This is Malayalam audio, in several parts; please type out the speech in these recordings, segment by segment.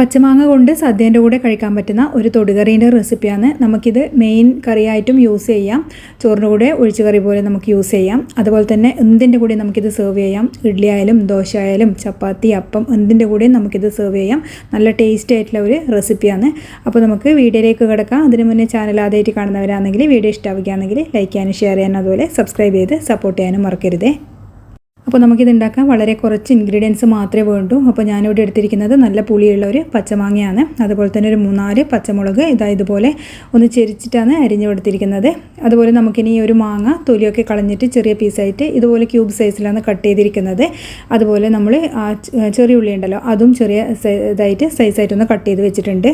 പച്ചമാങ്ങ കൊണ്ട് സദ്യേന്റെ കൂടെ കഴിക്കാൻ പറ്റുന്ന ഒരു തൊടുകറീന്റെ റെസിപ്പിയാണ്. നമുക്കിത് മെയിൻ കറിയായിട്ടും യൂസ് ചെയ്യാം. ചോറിന്റെ കൂടെ ഒഴിച്ചു കറി പോലെ നമുക്ക് യൂസ് ചെയ്യാം. അതുപോലെ തന്നെ എന്തിന്റെ കൂടെ നമുക്കിത് സെർവ് ചെയ്യാം. ഇഡ്ഡലി ആയാലും ദോശ ആയാലും ചപ്പാത്തി അപ്പം എന്തിന്റെ കൂടെയും നമുക്കിത് സെർവ് ചെയ്യാം. നല്ല ടേസ്റ്റി ആയിട്ടുള്ള ഒരു റെസിപ്പിയാണ് അപ്പോൾ നമുക്ക് വീഡിയോയിലേക്ക് കിടക്കാം. അതിന് മുന്നേ ചാനൽ ആദ്യമായിട്ട് കാണുന്നവരാണെങ്കിൽ വീഡിയോ ഇഷ്ടമാവുകയാണെങ്കിൽ ലൈക്ക് ചെയ്യാനും ഷെയർ ചെയ്യാനും അതുപോലെ സബ്സ്ക്രൈബ് ചെയ്ത് സപ്പോർട്ട് ചെയ്യാനും മറക്കരുതേ. അപ്പോൾ നമുക്കിത് ഉണ്ടാക്കാൻ വളരെ കുറച്ച് ഇൻഗ്രീഡിയൻസ് മാത്രമേ വേണ്ടൂ. അപ്പോൾ ഞാനിവിടെ എടുത്തിരിക്കുന്നത് നല്ല പുളിയുള്ള ഒരു പച്ചമാങ്ങയാണ്. അതുപോലെ തന്നെ ഒരു മൂന്നാൽ പച്ചമുളക് ഇതാ ഇതുപോലെ ഒന്ന് ചെരിച്ചിട്ടാണ് അരിഞ്ഞു കൊടുത്തിരിക്കുന്നത് അതുപോലെ നമുക്കിനി ഒരു മാങ്ങ തൊലിയൊക്കെ കളഞ്ഞിട്ട് ചെറിയ പീസായിട്ട് ഇതുപോലെ ക്യൂബ് സൈസിലാണ് കട്ട് ചെയ്തിരിക്കുന്നത്. അതുപോലെ നമ്മൾ ആ ചെറിയ ഉള്ളി ഉണ്ടല്ലോ അതും ചെറിയ ഇതായിട്ട് സൈസായിട്ടൊന്ന് കട്ട് ചെയ്ത് വെച്ചിട്ടുണ്ട്.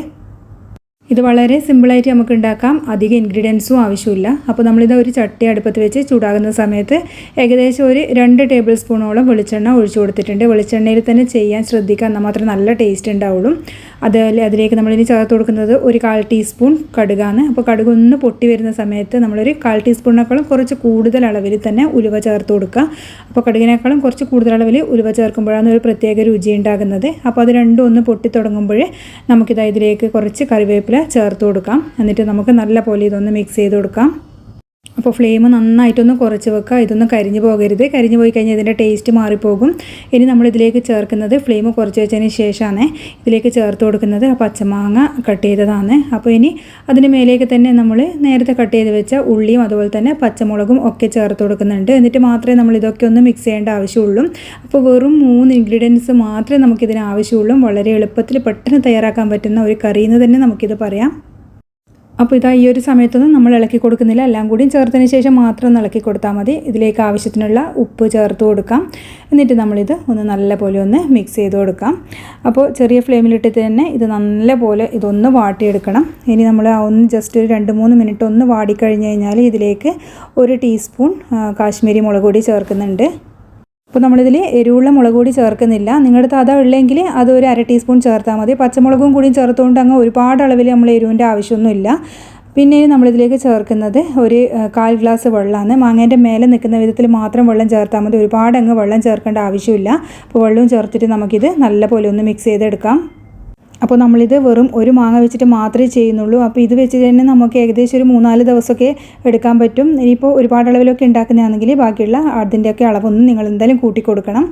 ഇത് വളരെ സിമ്പിളായിട്ട് നമുക്ക് ഉണ്ടാക്കാം അധികം ഇൻഗ്രീഡിയൻസും ആവശ്യമില്ല. അപ്പോൾ നമ്മളിത് ഒരു ചട്ടി അടുപ്പത്ത് വെച്ച് ചൂടാകുന്ന സമയത്ത് ഏകദേശം ഒരു രണ്ട് ടേബിൾ സ്പൂണോളം വെളിച്ചെണ്ണ ഒഴിച്ചു കൊടുത്തിട്ടുണ്ട്. വെളിച്ചെണ്ണയിൽ തന്നെ ചെയ്യാൻ ശ്രദ്ധിക്കുക എന്നാൽ മാത്രമേ നല്ല ടേസ്റ്റ് ഉണ്ടാവുള്ളൂ. അതുപോലെ അതിലേക്ക് നമ്മളിനി ചേർത്ത് കൊടുക്കുന്നത് ഒരു കാൽ ടീസ്പൂൺ കടുകാണ്. അപ്പോൾ കടുക് ഒന്ന് പൊട്ടി വരുന്ന സമയത്ത് നമ്മളൊരു കാൽ ടീസ്പൂണിനേക്കാളും കുറച്ച് കൂടുതൽ അളവിൽ തന്നെ ഉലുവ ചേർത്ത് കൊടുക്കുക. അപ്പോൾ കടുകിനേക്കാളും കുറച്ച് കൂടുതൽ അളവിൽ ഉലുവ ചേർക്കുമ്പോഴാണ് ഒരു പ്രത്യേക രുചി ഉണ്ടാകുന്നത്. അപ്പോൾ അത് രണ്ടും ഒന്ന് പൊട്ടി തുടങ്ങുമ്പോൾ നമുക്കിത് ഇതിലേക്ക് കുറച്ച് കറിവേപ്പില ചേർത്ത് കൊടുക്കാം. എന്നിട്ട് നമുക്ക് നല്ല പോലെ ഇതൊന്ന് മിക്സ് ചെയ്ത് കൊടുക്കാം. അപ്പോൾ ഫ്ലെയിം നന്നായിട്ടൊന്ന് കുറച്ച് വെക്കുക. ഇതൊന്ന് കരിഞ്ഞു പോകരുത്. കരിഞ്ഞു പോയി കഴിഞ്ഞാൽ ഇതിന്റെ ടേസ്റ്റ് മാറിപ്പോകും. ഇനി നമ്മൾ ഇതിലേക്ക് ചേർക്കുന്നത് ഫ്ലെയിം കുറച്ച് വെച്ചതിന് ശേഷമാണ് ഇതിലേക്ക് ചേർത്ത് കൊടുക്കുന്നത്. ആ പച്ചമാങ്ങ കട്ട് ചെയ്തതാണ്. അപ്പോൾ ഇനി അതിന് മേലേക്ക് തന്നെ നമ്മൾ നേരത്തെ കട്ട് ചെയ്ത് വെച്ച ഉള്ളിയും അതുപോലെ തന്നെ പച്ചമുളകും ഒക്കെ ചേർത്ത് കൊടുക്കുന്നുണ്ട്. എന്നിട്ട് മാത്രമേ നമ്മൾ ഇതൊക്കെ ഒന്ന് മിക്സ് ചെയ്യേണ്ട ആവശ്യമുള്ളൂ. അപ്പോൾ വെറും മൂന്ന് ഇൻഗ്രീഡിയൻസ് മാത്രമേ നമുക്കിതിന് ആവശ്യമുള്ളൂ. വളരെ എളുപ്പത്തിൽ പെട്ടെന്ന് തയ്യാറാക്കാൻ പറ്റുന്ന ഒരു കറിയെന്ന് തന്നെ നമുക്കിത് പറയാം. അപ്പോൾ ഇതാ ഈ ഒരു സമയത്തൊന്നും നമ്മൾ ഇളക്കി കൊടുക്കുന്നില്ല. എല്ലാം കൂടി ചേർത്തതിന് ശേഷം മാത്രം ഇളക്കി കൊടുത്താൽ മതി. ഇതിലേക്ക് ആവശ്യത്തിനുള്ള ഉപ്പ് ചേർത്ത് കൊടുക്കാം. എന്നിട്ട് നമ്മളിത് ഒന്ന് നല്ല പോലെ ഒന്ന് മിക്സ് ചെയ്ത് കൊടുക്കാം. അപ്പോൾ ചെറിയ ഫ്ലെയിമിലിട്ടിട്ട് തന്നെ ഇത് നല്ല പോലെ ഇതൊന്ന് വാട്ടിയെടുക്കണം. ഇനി നമ്മൾ ഒന്ന് ജസ്റ്റ് ഒരു രണ്ട് മൂന്ന് മിനിറ്റ് ഒന്ന് വാടിക്കഴിഞ്ഞ് കഴിഞ്ഞാൽ ഇതിലേക്ക് ഒരു ടീസ്പൂൺ കാശ്മീരി മുളക് പൊടി ചേർക്കുന്നുണ്ട്. അപ്പോൾ നമ്മളിതിൽ എരിവുള്ള മുളക് പൊടി ചേർക്കുന്നില്ല. നിങ്ങളുടെ അതാ ഉള്ളെങ്കിൽ അത് ഒരു അര ടീസ്പൂൺ ചേർത്താൽ മതി. പച്ചമുളകും കൂടി ചേർത്തുകൊണ്ട് അങ്ങ് ഒരുപാട് അളവിൽ നമ്മൾ എരിവിന്റെ ആവശ്യമൊന്നുമില്ല. പിന്നെ നമ്മളിതിലേക്ക് ചേർക്കുന്നത് ഒരു കാൽ ഗ്ലാസ് വെള്ളമാണ്. മാങ്ങേന്റെ മേലെ നിൽക്കുന്ന വിധത്തിൽ മാത്രം വെള്ളം ചേർത്താൽ മതി. ഒരുപാട് അങ്ങ് വെള്ളം ചേർക്കേണ്ട ആവശ്യമില്ല. അപ്പോൾ വെള്ളവും ചേർത്തിട്ട് നമുക്കിത് നല്ലപോലെ ഒന്ന് മിക്സ് ചെയ്തെടുക്കാം. അപ്പോൾ നമ്മളിത് വെറും ഒരു മാങ്ങ വെച്ചിട്ട് മാത്രമേ ചെയ്യുന്നുള്ളൂ. അപ്പോൾ ഇത് വെച്ച് തന്നെ നമുക്ക് ഏകദേശം ഒരു മൂന്നാൽ ദിവസമൊക്കെ എടുക്കാൻ പറ്റും. ഇനിയിപ്പോൾ ഒരുപാട് അളവിലൊക്കെ ഉണ്ടാക്കുന്നതാണെങ്കിൽ ബാക്കിയുള്ള അതിന്റെയൊക്കെ അളവൊന്നും നിങ്ങൾ എന്തായാലും കൂട്ടി കൊടുക്കണം.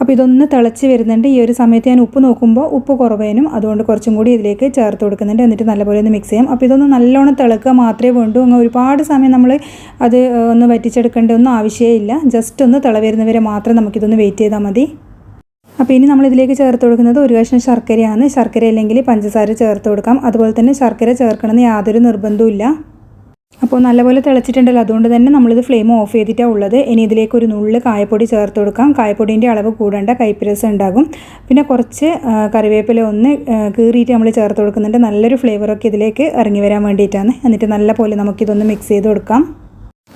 അപ്പോൾ ഇതൊന്ന് തിളച്ച് വരുന്നുണ്ട്. ഈ ഒരു സമയത്ത് ഞാൻ ഉപ്പ് നോക്കുമ്പോൾ ഉപ്പ് കുറവേനും അതുകൊണ്ട് കുറച്ചും കൂടി ഇതിലേക്ക് ചേർത്ത് കൊടുക്കുന്നുണ്ട്. എന്നിട്ട് നല്ലപോലെ ഒന്ന് മിക്സ് ചെയ്യാം. അപ്പോൾ ഇതൊന്ന് നല്ലോണം തിളക്കുക മാത്രമേ വേണ്ടൂ. അങ്ങ് ഒരുപാട് സമയം നമ്മൾ അത് ഒന്ന് വറ്റിച്ചെടുക്കേണ്ട ഒന്നും ആവശ്യമില്ല. ജസ്റ്റ് ഒന്ന് തിള വരുന്നവരെ മാത്രം നമുക്കിതൊന്ന് വെയിറ്റ് ചെയ്താൽ മതി. അപ്പോൾ ഇനി നമ്മൾ ഇതിലേക്ക് ചേർത്ത് കൊടുക്കുന്നത് ഒരു കഷ്ണം ശർക്കരയാണ്. ശർക്കര അല്ലെങ്കിൽ പഞ്ചസാര ചേർത്ത് കൊടുക്കാം. അതുപോലെ തന്നെ ശർക്കര ചേർക്കണമെന്ന് യാതൊരു നിർബന്ധവും അപ്പോൾ നല്ലപോലെ തിളച്ചിട്ടുണ്ടല്ലോ. അതുകൊണ്ട് തന്നെ നമ്മളിത് ഫ്ലെയിം ഓഫ് ചെയ്തിട്ടാണ് ഉള്ളത്. ഇനി ഇതിലേക്ക് ഒരു നുള്ള് കായപ്പൊടി ചേർത്ത് കൊടുക്കാം. കായപ്പൊടീന്റെ അളവ് കൂടേണ്ട കൈപ്പിരസം ഉണ്ടാകും. പിന്നെ കുറച്ച് കറിവേപ്പില ഒന്ന് കീറിയിട്ട് നമ്മൾ ചേർത്ത് കൊടുക്കുന്നുണ്ട്. നല്ലൊരു ഫ്ലേവറൊക്കെ ഇതിലേക്ക് ഇറങ്ങി വരാൻ വേണ്ടിയിട്ടാണ്. എന്നിട്ട് നല്ല പോലെ നമുക്കിതൊന്ന് മിക്സ് ചെയ്ത് കൊടുക്കാം.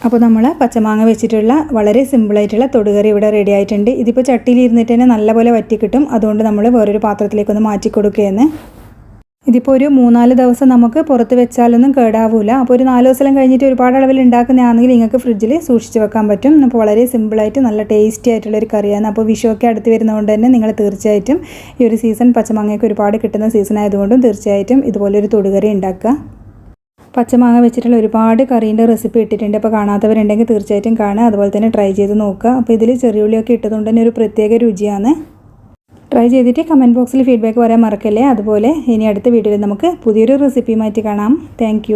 അപ്പോൾ നമ്മൾ പച്ചമാങ്ങ വെച്ചിട്ടുള്ള വളരെ സിമ്പിളായിട്ടുള്ള തൊടുകറി ഇവിടെ റെഡി ആയിട്ടുണ്ട്. ഇതിപ്പോൾ ചട്ടിയിൽ ഇരുന്നിട്ട് തന്നെ നല്ലപോലെ വറ്റി കിട്ടും. അതുകൊണ്ട് നമ്മൾ വേറൊരു പാത്രത്തിലേക്കൊന്ന് മാറ്റി കൊടുക്കുകയെന്ന് ഇതിപ്പോൾ ഒരു മൂന്നാൽ ദിവസം നമുക്ക് പുറത്ത് വെച്ചാലൊന്നും കേടാവൂല. അപ്പോൾ ഒരു നാല് ദിവസം കഴിഞ്ഞിട്ട് ഒരുപാട് അളവിൽ ഉണ്ടാക്കുന്നതാണെങ്കിൽ നിങ്ങൾക്ക് ഫ്രിഡ്ജിൽ സൂക്ഷിച്ച് വെക്കാൻ പറ്റും. അപ്പോൾ വളരെ സിമ്പിളായിട്ട് നല്ല ടേസ്റ്റി ആയിട്ടുള്ള ഒരു കറിയാണ്. അപ്പോൾ വിഷുവൊക്കെ അടുത്ത് വരുന്നതുകൊണ്ട് തന്നെ നിങ്ങൾ തീർച്ചയായിട്ടും ഈ ഒരു സീസൺ പച്ചമാങ്ങയൊക്കെ ഒരുപാട് കിട്ടുന്ന സീസൺ ആയതുകൊണ്ടും തീർച്ചയായിട്ടും ഇതുപോലൊരു തൊടുകറി ഉണ്ടാക്കുക. പച്ചമാങ്ങ വെച്ചിട്ടുള്ള ഒരുപാട് കറീന്റെ റെസിപ്പി ഇട്ടിട്ടുണ്ട്. അപ്പോൾ കാണാത്തവരുണ്ടെങ്കിൽ തീർച്ചയായിട്ടും കാണുക. അതുപോലെ തന്നെ ട്രൈ ചെയ്ത് നോക്കുക. അപ്പോൾ ഇതിൽ ചെറിയുള്ളിയൊക്കെ ഇട്ടതുകൊണ്ട് തന്നെ ഒരു പ്രത്യേക രുചിയാണ്. ട്രൈ ചെയ്തിട്ട് കമന്റ് ബോക്സിൽ ഫീഡ്ബാക്ക് വരാൻ മറക്കല്ലേ? അതുപോലെ ഇനി അടുത്ത വീഡിയോയിൽ നമുക്ക് പുതിയൊരു റെസിപ്പിയുമായിട്ട് കാണാം. താങ്ക്